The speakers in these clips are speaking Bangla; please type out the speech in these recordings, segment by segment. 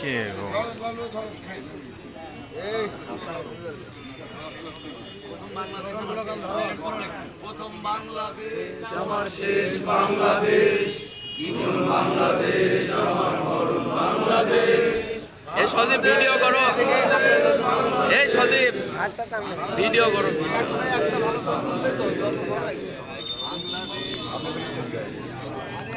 কে গো এই সদীপ ভিডিও করো। এই সদীপ ভিডিও করো।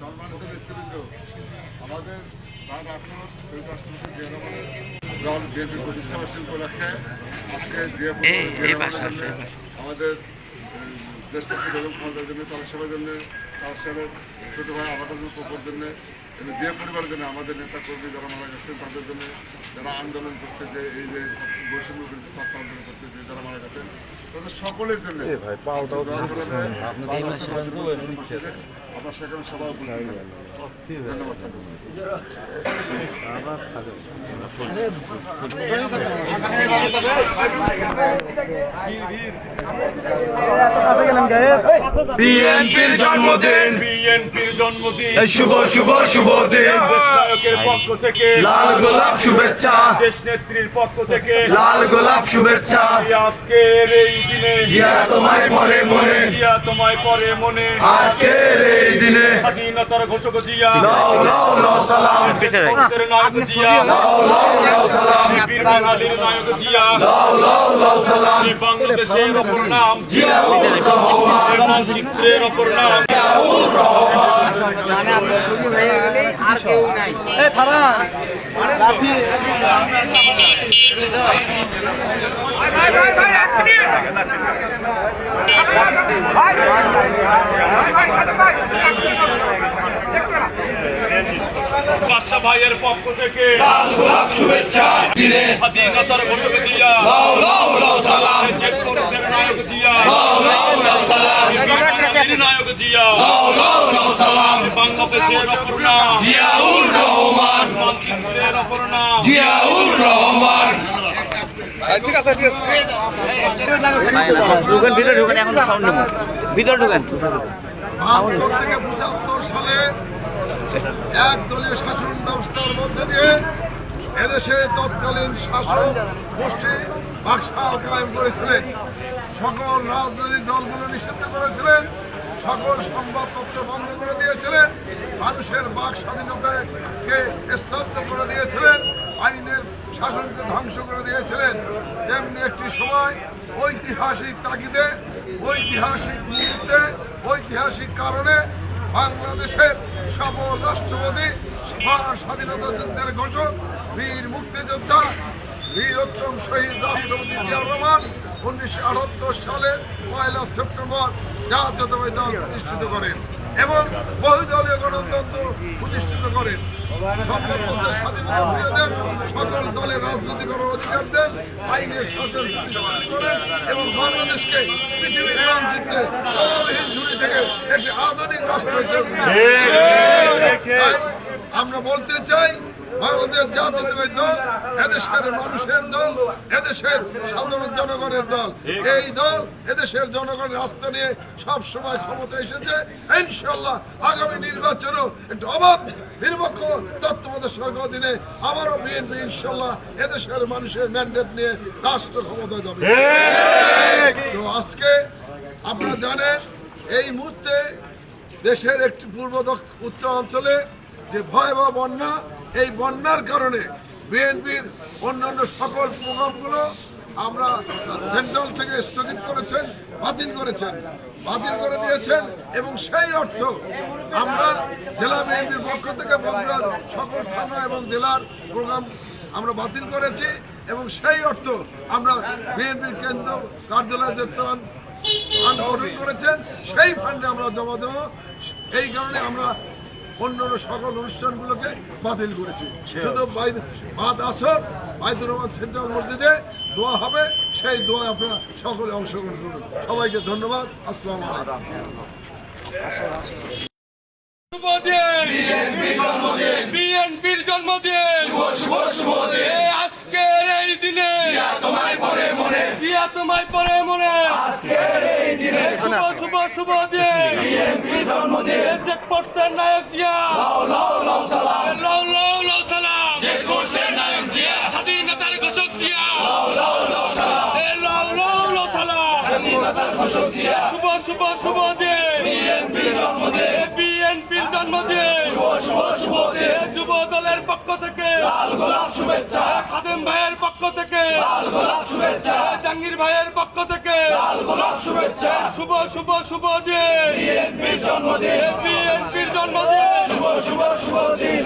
সম্মানিত নেতৃবৃন্দ আমাদের তার রাষ্ট্র শহীদ রাষ্ট্রপতি জিয়া রহমানের দল বিএনপি প্রতিষ্ঠা বার্ষিকী উপলক্ষে আজকে জিয়া। আমাদের দেশটাকে বেগম জন্য তার সেবার জন্য তার সাহেবের ছোটো ভাই প্রকল্পের জন্য এবং যে পরিবারের জন্য আমাদের নেতা কর্মী যারা মারা গেছেন তাদের জন্য যারা আন্দোলন করতে যে এই যে বৈষম্য বিরোধী ছাত্র আন্দোলন করতে যে যারা মারা গেছেন তাদের সকলের জন্য। আপনার সেখানে সবাই ধন্যবাদ বিএনপির জন্মদিন। বিএনপির জন্মদিন। শুভ শুভ শুভ দিন। নায়কের পক্ষ থেকে। লাল গোলাপ শুভেচ্ছা। দেশ নেত্রীর পক্ষ থেকে। লাল গোলাপ শুভেচ্ছা। আজকের এই দিনে। জিয়া তোমায় মনে মনে। জিয়া তোমায় পরে মনে। আজকের এই দিনে। স্বাধীনতার ঘোষক জিয়া। লাও লাও লাও সালাম। দেশের নায়ক জিয়া। লাও লাও বাঙালির নায়ক জিয়া বাংলাদেশের অপর নাম মানচিত্রের অপর নাম বাদশা ভাইয়ের পক্ষ থেকে লাল গোলাপ শুভেচ্ছা দিনে স্বাধীনতার ঘোষক জিয়া লাও লাও লাও সালাম। নায়ক জিয়া লাও লাও লাও সালাম। নায়ক জিয়া লাও লাও লাও সালাম। বাংলাদেশের অপর নাম। জিয়াউর রহমান। মানচিত্রের অপর নাম। জিয়াউর রহমান। ঢুকেন ভিতরে ঢুকেন এখন সাউন্ড ভিতরে ঢুকেন। সালে এক দলীয় শাসন ব্যবস্থার মধ্যে দিয়ে এদেশে তৎকালীন শাসক গোষ্ঠী বাকশাল কায়েম করেছিলেন। সকল রাজনৈতিক দলগুলো নিষিদ্ধ করেছিলেন, সকল সংবাদপত্র বন্ধ করে দিয়েছিলেন, মানুষের বাক স্বাধীনতাকে স্তব্ধ করে দিয়েছিলেন, আইনের শাসনকে ধ্বংস করে দিয়েছিলেন। তেমনি একটি সময় ঐতিহাসিক তাগিদে, ঐতিহাসিক মুহূর্তে, ঐতিহাসিক কারণে বাংলাদেশের সফল রাষ্ট্রপতি স্বাধীনতা যুদ্ধের ঘোষক, বীর মুক্তিযোদ্ধা, বীরোত্তম শহীদ রাষ্ট্রপতি জিয়াউর রহমান উনিশশো আটাত্তর সালের পয়লা সেপ্টেম্বর জাতীয়তাবাদী দল প্রতিষ্ঠিত করেন। এবং বহুদলীয় গণতন্ত্র প্রতিষ্ঠিত করেন। সংবাদপত্রের স্বাধীনতা প্রিয়দের সকল দলের রাজনীতি করার অধিকার দেন আইনের শাসন প্রতিষ্ঠিত করেন এবং বাংলাদেশকে পৃথিবীর মানচিত্রে তলাবিহীন ঝুড়ি থেকে একটি আধুনিক রাষ্ট্র হিসেবে আমরা বলতে চাই বাংলাদেশ জাতীয়তাবাদী দল, এদেশের মানুষের দল, এদেশের সাধারণ জনগণের দল। এই দল এদেশের জনগণের রাস্তা নিয়ে সব সময় ক্ষমতা এসেছে। ইনশাল্লাহ আগামী নির্বাচনও একটু অবাধ, নিরপেক্ষ তত্ত্বাবধায়ক সরকার দিনে আবারও বিএনপি ইনশাল্লাহ এদেশের মানুষের ম্যান্ডেট নিয়ে রাষ্ট্র ক্ষমতা যাবে। তো আজকে আপনারা জানেন, এই মুহূর্তে দেশের একটি পূর্ব উত্তর অঞ্চলে যে ভয়াবহ বন্যা এই বন্যার কারণে বিএনপির অন্যান্য সকল প্রোগ্রামগুলো আমরা সেন্ট্রাল থেকে স্থগিত করেছেন, বাতিল করেছেন, বাতিল করে দিয়েছেন এবং সেই অর্থ আমরা জেলা বিএনপির পক্ষ থেকে বগুড়ার সকল থানা এবং জেলার প্রোগ্রাম আমরা বাতিল করেছি এবং সেই অর্থ আমরা বিএনপির কেন্দ্র কার্যালয়ে যে ফান্ড অর্ডার করেছেন, সেই ফান্ডে আমরা জমা দেবো। এই কারণে আমরা অন্যান্য সকল অনুষ্ঠানগুলোকে বাতিল করেছে। শুধু বাদ আসর বাইদুর রহমান সেন্ট্রাল মসজিদে দোয়া হবে সেই দোয়া আপনারা সকলে অংশগ্রহণ করুন। সবাইকে ধন্যবাদ। আসসালামু আলাইকুম। বিএনপির জন্মদিন। এই আজকের এই দিনে তোমায় পরে মনে। শুভ শুভ শুভ দিন। যে পোস্টার নায়ক জিয়া। লাউ লাউ লাউ সালাম। স্বাধীনতার ঘোষক জিয়া। এই লাউ লাউ লাউ সালাম। শুভ শুভ শুভ দিন। বিএনপির জন্মদিন এ যুব দলের পক্ষ থেকে। শুভেচ্ছা। খাদেম ভাইয়ের পক্ষ থেকে। শুভেচ্ছা। জাহাঙ্গীর ভাইয়ের পক্ষ থেকে শুভেচ্ছা। শুভ শুভ শুভ দিন। বিএনপির জন্মদিন। বিএনপির জন্মদিন। শুভ শুভ শুভ দিন।